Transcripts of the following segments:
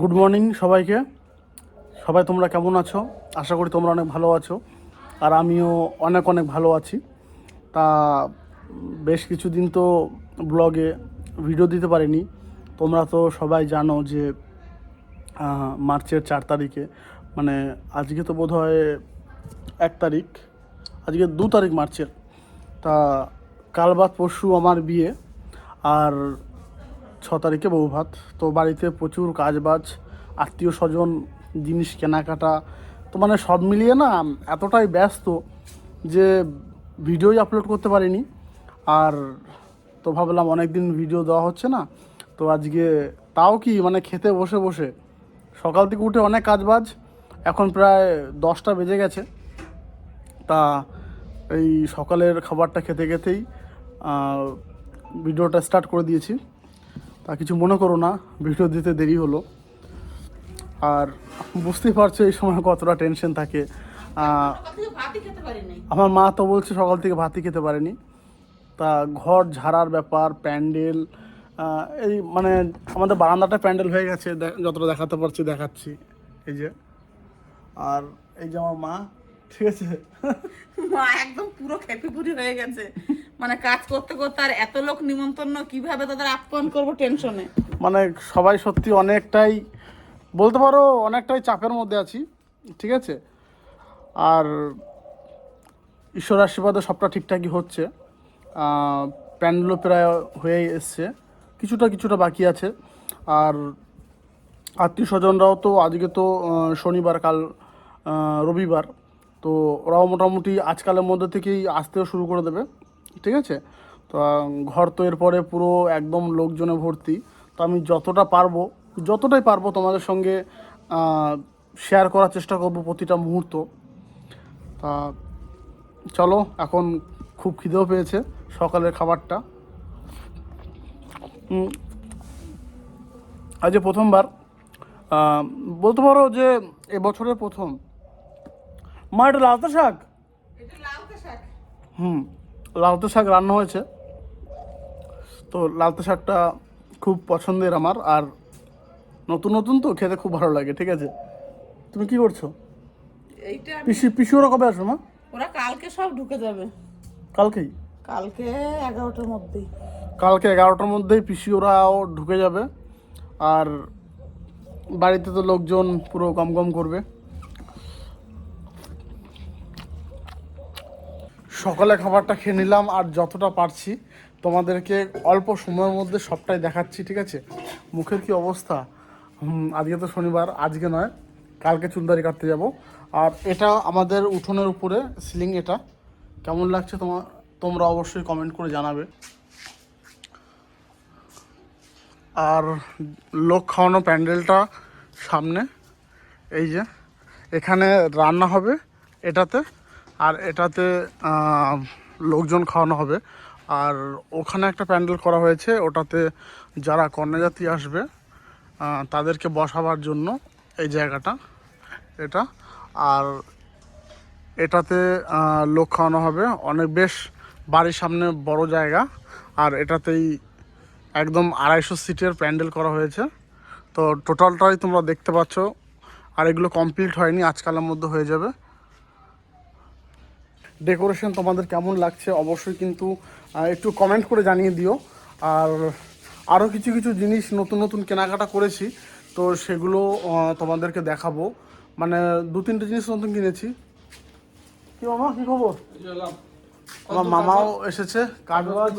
Good morning সবাইকে। সবাই তোমরা কেমন আছো? আশা করি তোমরা অনেক ভালো আছো। আর আমিও অনেক অনেক ভালো আছি। তা, বেশ কিছুদিন তো ব্লগে ভিডিও দিতে পারিনি। তোমরা তো সবাই জানো যে মার্চের চার তারিখে মানে আজকে তো বোধ হয় এক তারিখ, আজকে দু তারিখ মার্চের। তা, কাল বাদ পরশু আমার বিয়ে। আর ছ তারিখে বউ ভাত তো বাড়িতে প্রচুর কাজ বাজ আত্মীয় স্বজন, জিনিস কেনাকাটা, তো মানে সব মিলিয়ে না এতটাই ব্যস্ত যে ভিডিওই আপলোড করতে পারিনি। আর তো ভাবলাম অনেক দিন ভিডিও দেওয়া হচ্ছে না, তো আজকে তাও কি মানে খেতে বসে বসে। সকাল থেকে উঠে অনেক কাজ বাজ এখন প্রায় দশটা বেজে গেছে। তা এই সকালের খাবারটা খেতে খেতেই ভিডিওটা স্টার্ট করে দিয়েছি। তা কিছু মনে করো না, ভিডিও দিতে দেরি হলো। আর বুঝতেই পারছ এই সময় কতটা টেনশন থাকে। আমার মা তো বলছে সকাল থেকে ভাতই খেতে পারেনি। তা ঘর ঝাড়ার ব্যাপার, প্যান্ডেল এই মানে আমাদের বারান্দাটা প্যান্ডেল হয়ে গেছে যতটা দেখাতে পারছি দেখাচ্ছি। এই যে, আর এই যে আমার মা, ঠিক আছে? মা একদম পুরি হয়ে গেছে। মানে কাজ করতে করতে আর এত লোক নিমন্ত্রণ কীভাবে তাদের আপ্যায়ন করব টেনশনে? মানে সবাই সত্যি অনেকটাই, বলতে পারো অনেকটাই চাপের মধ্যে আছি, ঠিক আছে? আর ঈশ্বর আশীর্বাদে সবটা ঠিকঠাকই হচ্ছে। প্যান্ডেলও প্রায় হয়ে এসছে, কিছুটা কিছুটা বাকি আছে। আর আত্মীয় স্বজনরাও তো আজকে তো শনিবার, কাল রবিবার, তো ওরাও মোটামুটি আজকালের মধ্যে থেকেই আসতেও শুরু করে দেবে। ঠিক আছে? তো ঘর তো এরপরে পুরো একদম লোকজনে ভর্তি। তো আমি যতটা পারব যতটাই পারব তোমাদের সঙ্গে শেয়ার করার চেষ্টা করব প্রতিটা মুহূর্ত। তা চলো এখন খুব খিদেও পেয়েছে সকালের খাবারটা। আজ প্রথমবার বলতে পারো যে এবছরের প্রথম। মা এটা লালতা শাক। হুম। লালতা শাক রান্না হয়েছে। তো লালতা শাকটা খুব পছন্দের আমার আর নতুন নতুন তো খেতে খুব ভালো লাগে ঠিক আছে? তুমি কি করছ? এইটা পিসি পিসি ওরা কবে আসবে মা? ওরা কালকে সব ঢুকে যাবে। কালকেই? কালকে এগারোটার মধ্যেই। কালকে এগারোটার মধ্যেই পিসি ওরাও ঢুকে যাবে আর বাড়িতে তো লোকজন পুরো গম গম করবে। সকালে খাবারটা খেয়ে নিলাম আর যতটা পারছি তোমাদেরকে অল্প সময়ের মধ্যে সবটাই দেখাচ্ছি, ঠিক আছে? মুখের কি অবস্থা? আজকে তো শনিবার, আজকে নয়, কালকে চুলদারি কাটতে যাব। আর এটা আমাদের উঠোনের উপরে, সিলিং এটা। কেমন লাগছে তোমার তোমরা অবশ্যই কমেন্ট করে জানাবে। আর লোক খাওয়ানো প্যান্ডেলটা সামনে, এই যে, এখানে রান্না হবে এটাতে। আর এটাতে লোকজন খাওয়ানো হবে। আর ওখানে একটা প্যান্ডেল করা হয়েছে, ওটাতে যারা কন্যাজাতি আসবে তাদেরকে বসাবার জন্য এই জায়গাটা, এটা। আর এটাতে লোক খাওয়ানো হবে। অনেক বেশ বাড়ির সামনে বড় জায়গা। আর এটাতেই একদম আড়াইশো সিটের প্যান্ডেল করা হয়েছে। তো টোটালটাই তোমরা দেখতে পাচ্ছ। আর এগুলো কমপ্লিট হয়নি, আজকালের মধ্যে হয়ে যাবে। ডেকোরেশন তোমাদের কেমন লাগছে অবশ্যই কিন্তু একটু কমেন্ট করে জানিয়ে দিও। আর আরও কিছু কিছু জিনিস নতুন নতুন কেনাকাটা করেছি তো সেগুলো তোমাদেরকে দেখাবো। মানে দু তিনটে জিনিস নতুন কিনেছি। কি মামা কি খবর? আমার মামাও এসেছে কাজ বাজ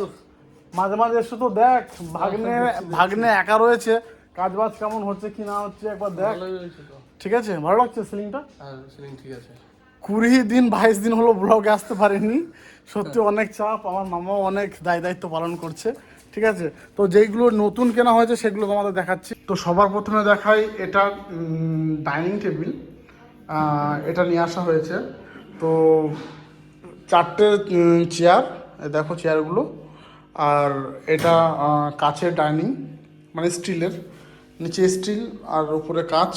মাঝে মাঝে এসে তো দেখ ভাগ্নে ভাগ্নে একা রয়েছে। কাজ বাজ কেমন হচ্ছে কি না হচ্ছে একবার দেখ। ঠিক আছে ভালো লাগছে সিলিংটা? হ্যাঁ সিলিং ঠিক আছে। কুড়ি দিন বাইশ দিন হলো ব্লগে আসতে পারেনি। সত্যি অনেক চাপ আমার মামাও অনেক দায় দায়িত্ব পালন করছে ঠিক আছে? তো যেইগুলো নতুন কেনা হয়েছে সেগুলো তোমাদের দেখাচ্ছি। তো সবার প্রথমে দেখাই এটা ডাইনিং টেবিল এটা নিয়ে আসা হয়েছে। তো চারটে চেয়ার দেখো চেয়ারগুলো আর এটা কাচের ডাইনিং মানে স্টিলের নিচে স্টিল আর উপরে কাচ।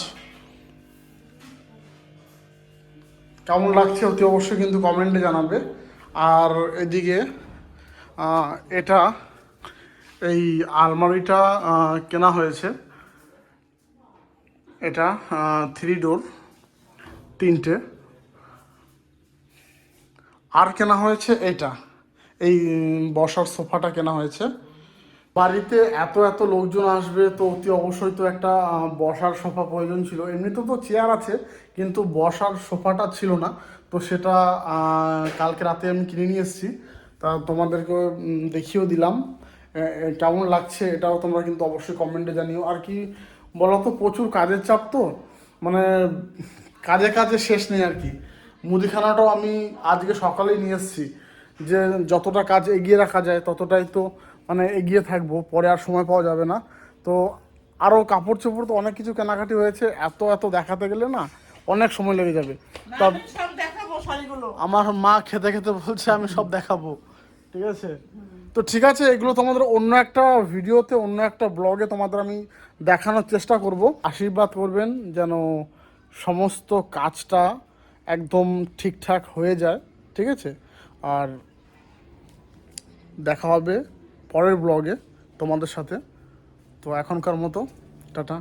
কেমন লাগছে অতি অবশ্যই কিন্তু কমেন্টে জানাবে। আর এদিকে এটা এই আলমারিটা কেনা হয়েছে। এটা থ্রি ডোর তিনটে। আর কেনা হয়েছে এটা এই বসার সোফাটা কেনা হয়েছে। বাড়িতে এত এত লোকজন আসবে তো অতি অবশ্যই তো একটা বসার সোফা প্রয়োজন ছিল। এমনিতে তো চেয়ার আছে, কিন্তু বসার সোফাটা ছিল না। তো সেটা কালকে রাতে আমি কিনে নিয়ে এসেছি। তা তোমাদেরকে দেখিয়েও দিলাম। কেমন লাগছে এটাও তোমরা কিন্তু অবশ্যই কমেন্টে জানিও। আর কি বলো তো প্রচুর কাজের চাপ তো। মানে কাজে কাজে শেষ নেই আর কি। মুদিখানাটাও আমি আজকে সকালেই নিয়ে এসেছি। যে যতটা কাজ এগিয়ে রাখা যায় ততটাই তো মানে এগিয়ে থাকব পরে আর সময় পাওয়া যাবে না। তো আরও কাপড় চোপড় তো অনেক কিছু কেনাকাটি হয়েছে এত এত দেখাতে গেলে না অনেক সময় লেগে যাবে। তা আমার মা খেতে খেতে বলছে আমি সব দেখাবো। ঠিক আছে? তো ঠিক আছে এগুলো তোমাদের অন্য একটা ভিডিওতে অন্য একটা ব্লগে তোমাদের আমি দেখানোর চেষ্টা করব। আশীর্বাদ করবেন যেন সমস্ত কাজটা একদম ঠিকঠাক হয়ে যায়। ঠিক আছে? আর দেখা হবে পরের ব্লগে তোমাদের সাথে। তো এখনকার মতো টাটা।